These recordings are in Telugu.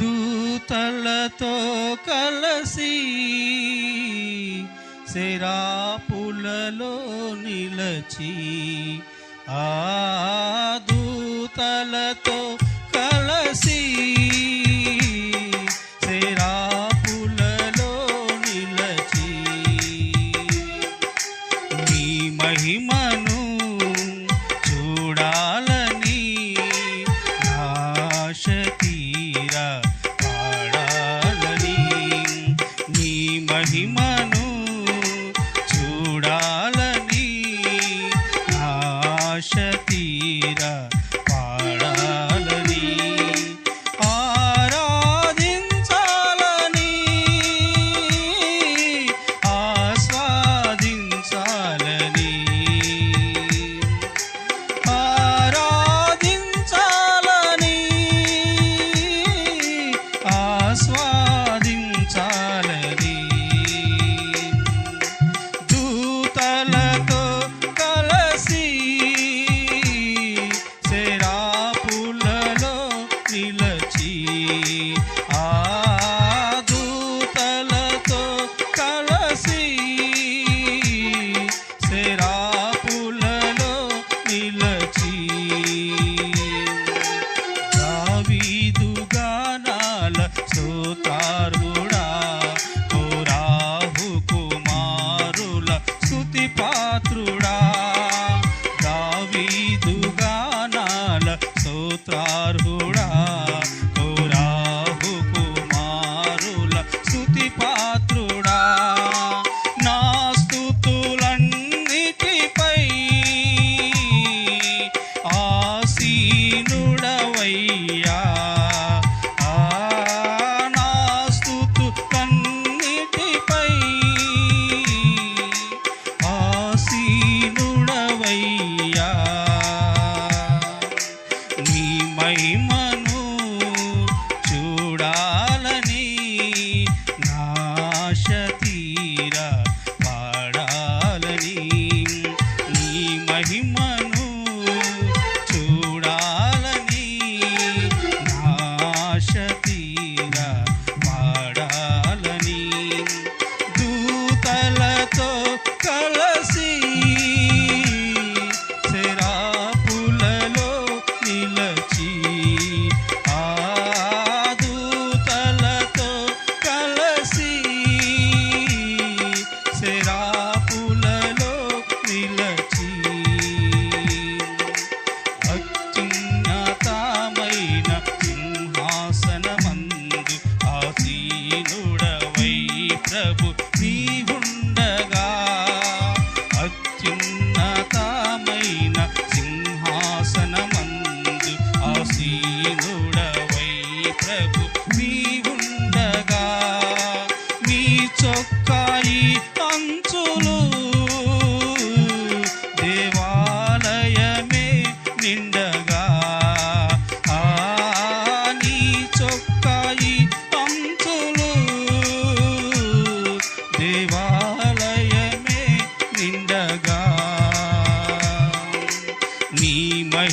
దూతలతో కలసి సెరాపులలో నిలచి ఆ దూతలతో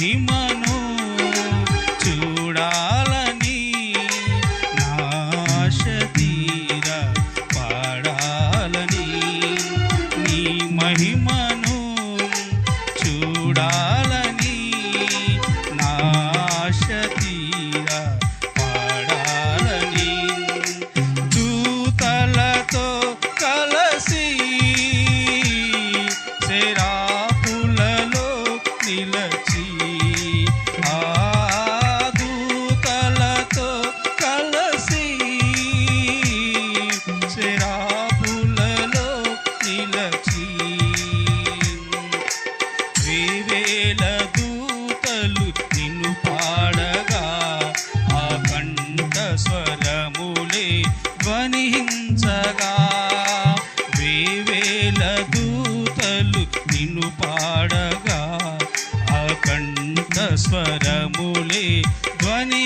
మహిమను చూడాలని నాశ తీర పాడాలని నీ మహిమను చూడాలని పాడగా అఖండ స్వరములే ధ్వని